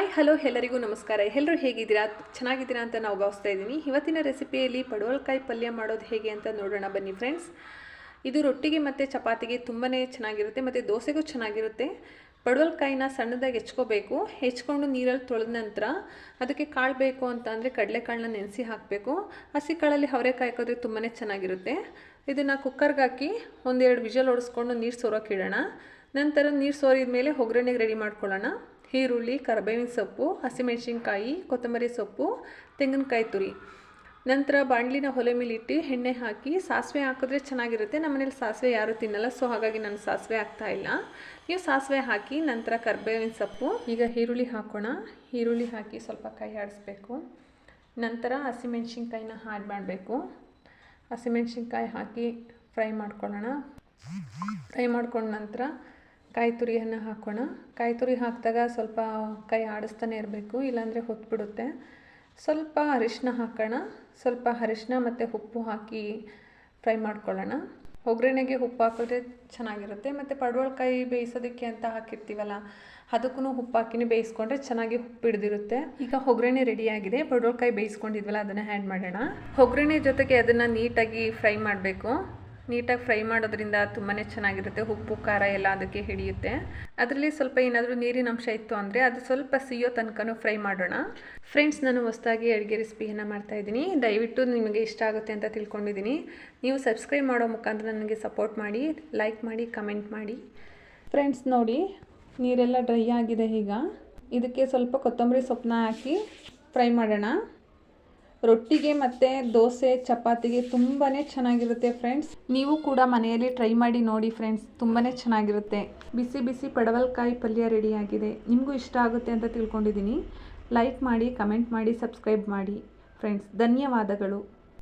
Hi, hello ಎಲ್ಲರಿಗೂ ನಮಸ್ಕಾರ. ಎಲ್ಲರೂ ಹೇಗಿದ್ದೀರಾ? ಚೆನ್ನಾಗಿದ್ದೀರಾ ಅಂತ ನಾವು ಭಾವಿಸ್ತಾ ಇದ್ದೀನಿ. ಇವತ್ತಿನ ರೆಸಿಪಿಯಲ್ಲಿ ಪಡುವಲ್ಕಾಯಿ ಪಲ್ಯ ಮಾಡೋದು ಹೇಗೆ ಅಂತ ನೋಡೋಣ ಬನ್ನಿ ಫ್ರೆಂಡ್ಸ್. ಇದು ರೊಟ್ಟಿಗೆ ಮತ್ತು ಚಪಾತಿಗೆ ತುಂಬಾ ಚೆನ್ನಾಗಿರುತ್ತೆ ಮತ್ತು ದೋಸೆಗೂ ಚೆನ್ನಾಗಿರುತ್ತೆ. ಪಡುವಲ್ಕಾಯಿನ ಸಣ್ಣದಾಗಿ ಹೆಚ್ಕೋಬೇಕು. ಹೆಚ್ಕೊಂಡು ನೀರಲ್ಲಿ ತೊಳೆದ ನಂತರ ಅದಕ್ಕೆ ಕಾಳು ಬೇಕು ಅಂತ ಅಂದರೆ ಕಡಲೆಕಾಳನ್ನ ನೆನೆಸಿ ಹಾಕಬೇಕು. ಹಸಿ ಕಾಳಲ್ಲಿ ಅವರೆಕಾಯಿ ಹಾಕಿದ್ರೆ ತುಂಬಾ ಚೆನ್ನಾಗಿರುತ್ತೆ. ಇದನ್ನು ಕುಕ್ಕರ್ಗೆ ಹಾಕಿ ಒಂದೆರಡು ವಿಜಲ್ ಹೊಡೆಸ್ಕೊಂಡು ನೀರು ಸೋರೋಕೆ ಇಡೋಣ. ನಂತರ ನೀರು ಸೋರಿದ ಮೇಲೆ ಒಗ್ಗರಣೆಗೆ ರೆಡಿ ಮಾಡ್ಕೊಳ್ಳೋಣ. ಈರುಳ್ಳಿ, ಕರಿಬೇವಿನ ಸೊಪ್ಪು, ಹಸಿಮೆಣಸಿನ್ಕಾಯಿ, ಕೊತ್ತಂಬರಿ ಸೊಪ್ಪು, ತೆಂಗಿನಕಾಯಿ ತುರಿ. ನಂತರ ಬಾಣಲಿನ ಒಲೆ ಮೇಲಿಟ್ಟು ಎಣ್ಣೆ ಹಾಕಿ ಸಾಸಿವೆ ಹಾಕಿದ್ರೆ ಚೆನ್ನಾಗಿರುತ್ತೆ. ನಮ್ಮನೇಲಿ ಸಾಸಿವೆ ಯಾರೂ ತಿನ್ನಲ್ಲ, ಸೊ ಹಾಗಾಗಿ ನಾನು ಸಾಸಿವೆ ಹಾಕ್ತಾ ಇಲ್ಲ. ನೀವು ಸಾಸಿವೆ ಹಾಕಿ ನಂತರ ಕರ್ಬೇವಿನ ಸೊಪ್ಪು, ಈಗ ಈರುಳ್ಳಿ ಹಾಕೋಣ. ಈರುಳ್ಳಿ ಹಾಕಿ ಸ್ವಲ್ಪ ಕೈ ಆಡಿಸ್ಬೇಕು. ನಂತರ ಹಸಿಮೆಣ್ಸಿನ್ಕಾಯಿನ ಹಾಡ್ ಮಾಡಬೇಕು. ಹಸಿಮೆಣಸಿನ್ಕಾಯಿ ಹಾಕಿ ಫ್ರೈ ಮಾಡ್ಕೊಳ್ಳೋಣ. ಫ್ರೈ ಮಾಡ್ಕೊಂಡ ನಂತರ ಕಾಯಿ ತುರಿಯನ್ನು ಹಾಕೋಣ. ಕಾಯಿ ತುರಿ ಹಾಕಿದಾಗ ಸ್ವಲ್ಪ ಕೈ ಆಡಿಸ್ತಾನೆ ಇರಬೇಕು, ಇಲ್ಲಾಂದರೆ ಹೊತ್ಬಿಡುತ್ತೆ. ಸ್ವಲ್ಪ ಅರಿಶಿನ ಹಾಕೋಣ. ಸ್ವಲ್ಪ ಅರಿಶಿನ ಮತ್ತು ಉಪ್ಪು ಹಾಕಿ ಫ್ರೈ ಮಾಡ್ಕೊಳ್ಳೋಣ. ಒಗ್ಗರಣೆಗೆ ಉಪ್ಪು ಹಾಕಿದ್ರೆ ಚೆನ್ನಾಗಿರುತ್ತೆ. ಮತ್ತು ಪಡವಳಕಾಯಿ ಬೇಯಿಸೋದಕ್ಕೆ ಅಂತ ಹಾಕಿರ್ತೀವಲ್ಲ ಅದಕ್ಕೂ ಉಪ್ಪು ಹಾಕಿನೇ ಬೇಯಿಸ್ಕೊಂಡ್ರೆ ಚೆನ್ನಾಗಿ ಉಪ್ಪು ಹಿಡಿದಿರುತ್ತೆ. ಈಗ ಒಗ್ಗರಣೆ ರೆಡಿಯಾಗಿದೆ ಪಡವಳಕಾಯಿ ಬೇಯಿಸ್ಕೊಂಡಿದ್ವಲ್ಲ, ಅದನ್ನು ಆ್ಯಡ್ ಮಾಡೋಣ. ಒಗ್ಗರಣೆ ಜೊತೆಗೆ ಅದನ್ನು ನೀಟಾಗಿ ಫ್ರೈ ಮಾಡಬೇಕು. ನೀಟಾಗಿ ಫ್ರೈ ಮಾಡೋದ್ರಿಂದ ತುಂಬಾ ಚೆನ್ನಾಗಿರುತ್ತೆ. ಉಪ್ಪು, ಖಾರ ಎಲ್ಲ ಅದಕ್ಕೆ ಹಿಡಿಯುತ್ತೆ. ಅದರಲ್ಲಿ ಸ್ವಲ್ಪ ಏನಾದರೂ ನೀರಿನ ಅಂಶ ಇತ್ತು ಅಂದರೆ ಅದು ಸ್ವಲ್ಪ ಸಿಯೋ ತನಕನೂ ಫ್ರೈ ಮಾಡೋಣ. ಫ್ರೆಂಡ್ಸ್ ನಾನು ಹೊಸದಾಗಿ ಅಡುಗೆ ರೆಸಿಪಿಯನ್ನು ಮಾಡ್ತಾಯಿದ್ದೀನಿ ದಯವಿಟ್ಟು ನಿಮಗೆ ಇಷ್ಟ ಆಗುತ್ತೆ ಅಂತ ತಿಳ್ಕೊಂಡಿದ್ದೀನಿ. ನೀವು ಸಬ್ಸ್ಕ್ರೈಬ್ ಮಾಡೋ ಮುಖಾಂತರ ನನಗೆ ಸಪೋರ್ಟ್ ಮಾಡಿ, ಲೈಕ್ ಮಾಡಿ, ಕಮೆಂಟ್ ಮಾಡಿ. ಫ್ರೆಂಡ್ಸ್ ನೋಡಿ, ನೀರೆಲ್ಲ ಡ್ರೈ ಆಗಿದೆ ಈಗ. ಇದಕ್ಕೆ ಸ್ವಲ್ಪ ಕೊತ್ತಂಬರಿ ಸೊಪ್ಪನ್ನ ಹಾಕಿ ಫ್ರೈ ಮಾಡೋಣ. ರೊಟ್ಟಿಗೆ ಮತ್ತು ದೋಸೆ, ಚಪಾತಿಗೆ ತುಂಬಾ ಚೆನ್ನಾಗಿರುತ್ತೆ ಫ್ರೆಂಡ್ಸ್ ನೀವು ಕೂಡ ಮನೆಯಲ್ಲಿ ಟ್ರೈ ಮಾಡಿ ನೋಡಿ ಫ್ರೆಂಡ್ಸ್ ತುಂಬಾ ಚೆನ್ನಾಗಿರುತ್ತೆ. ಬಿಸಿ ಬಿಸಿ ಪಡವಲ್ಕಾಯಿ ಪಲ್ಯ ರೆಡಿಯಾಗಿದೆ ನಿಮಗೂ ಇಷ್ಟ ಆಗುತ್ತೆ ಅಂತ ತಿಳ್ಕೊಂಡಿದ್ದೀನಿ. ಲೈಕ್ ಮಾಡಿ ಕಮೆಂಟ್ ಮಾಡಿ ಸಬ್ಸ್ಕ್ರೈಬ್ ಮಾಡಿ ಫ್ರೆಂಡ್ಸ್ ಧನ್ಯವಾದಗಳು.